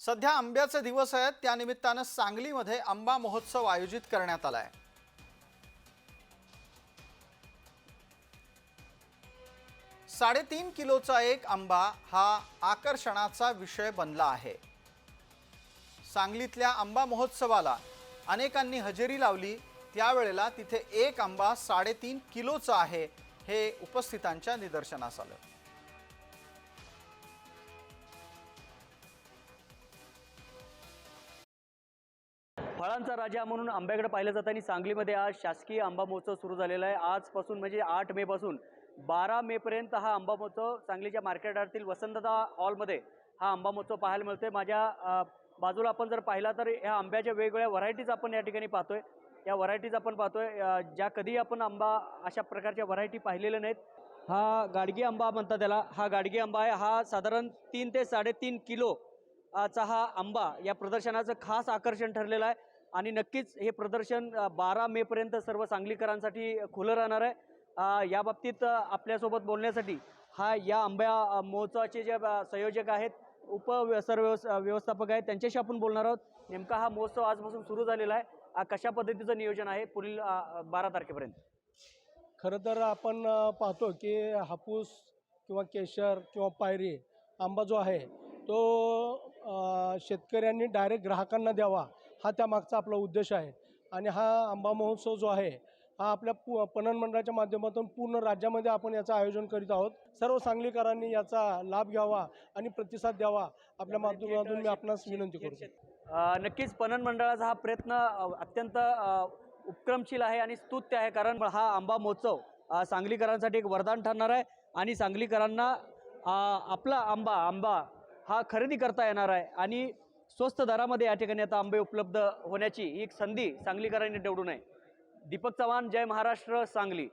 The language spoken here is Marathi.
सध्या आंब्याचे दिवस आहेत त्यानिमित्तानं सांगलीमध्ये आंबा महोत्सव आयोजित करण्यात आला आहे साडेतीन किलोचा एक आंबा हा आकर्षणाचा विषय बनला आहे. सांगलीतल्या आंबा महोत्सवाला अनेकांनी हजेरी लावली त्यावेळेला तिथे एक आंबा साडेतीन किलोचा आहे हे उपस्थितांच्या निदर्शनास आलं. फळांचा राजा म्हणून आंब्याकडे पाहिलं जातं आणि सांगलीमध्ये आज शासकीय आंबा महोत्सव सुरू झालेला आहे. आजपासून म्हणजे आठ मेपासून बारा मेपर्यंत हा आंबा महोत्सव सांगलीच्या मार्केट वसंतदा हॉलमध्ये हा आंबा महोत्सव पाहायला मिळतोय. माझ्या बाजूला आपण जर पाहिला तर ह्या आंब्याच्या वेगवेगळ्या व्हरायटीज आपण या ठिकाणी पाहतोय. या व्हरायटीज आपण पाहतोय ज्या कधी आपण आंबा अशा प्रकारच्या व्हरायटी पाहिलेल्या नाहीत. हा गाडगी आंबा म्हणतात त्याला. हा गाडगी आंबा आहे. हा साधारण तीन ते साडेतीन किलो चा हा आंबा या प्रदर्शनाचं खास आकर्षण ठरलेलं आहे. आणि नक्कीच हे प्रदर्शन बारा मेपर्यंत सर्व सांगलीकरांसाठी खुलं राहणार आहे. याबाबतीत या बाबतीत आपल्यासोबत बोलण्यासाठी हा या आंब्या महोत्सवाचे जे संयोजक आहेत उप सरव्यवस व्यवस्थापक आहेत त्यांच्याशी आपण बोलणार आहोत. नेमका हा महोत्सव आजपासून सुरू झालेला आहे. कशा पद्धतीचं नियोजन आहे? पुढील बारा तारखेपर्यंत. खरं तर आपण पाहतो की हापूस किंवा केशर किंवा पायरी आंबा जो आहे तो शेतकऱ्यांनी डायरेक्ट ग्राहकांना द्यावा हा त्यामागचा आपला उद्देश आहे. आणि हा आंबा महोत्सव जो आहे हा आपल्या पु पणन मंडळाच्या माध्यमातून पूर्ण राज्यामध्ये आपण याचं आयोजन करीत आहोत. सर्व सांगलीकरांनी याचा लाभ घ्यावा आणि प्रतिसाद द्यावा आपल्या माध्यमातून मी आपणास विनंती करतो. अ, नक्कीच पणन मंडळाचा हा प्रयत्न अत्यंत उपक्रमशील आहे आणि स्तुत्य आहे. कारण हा आंबा महोत्सव सांगलीकरांसाठी एक वरदान ठरणार आहे. आणि सांगलीकरांना आपला आंबा आंबा हा खरेदी करता येणार आहे. आणि स्वस्त दरामध्ये या ठिकाणी आता आंबे उपलब्ध होण्याची ही एक संधी सांगलीकरांनी निवडून आहे दीपक चव्हाण जय महाराष्ट्र सांगली.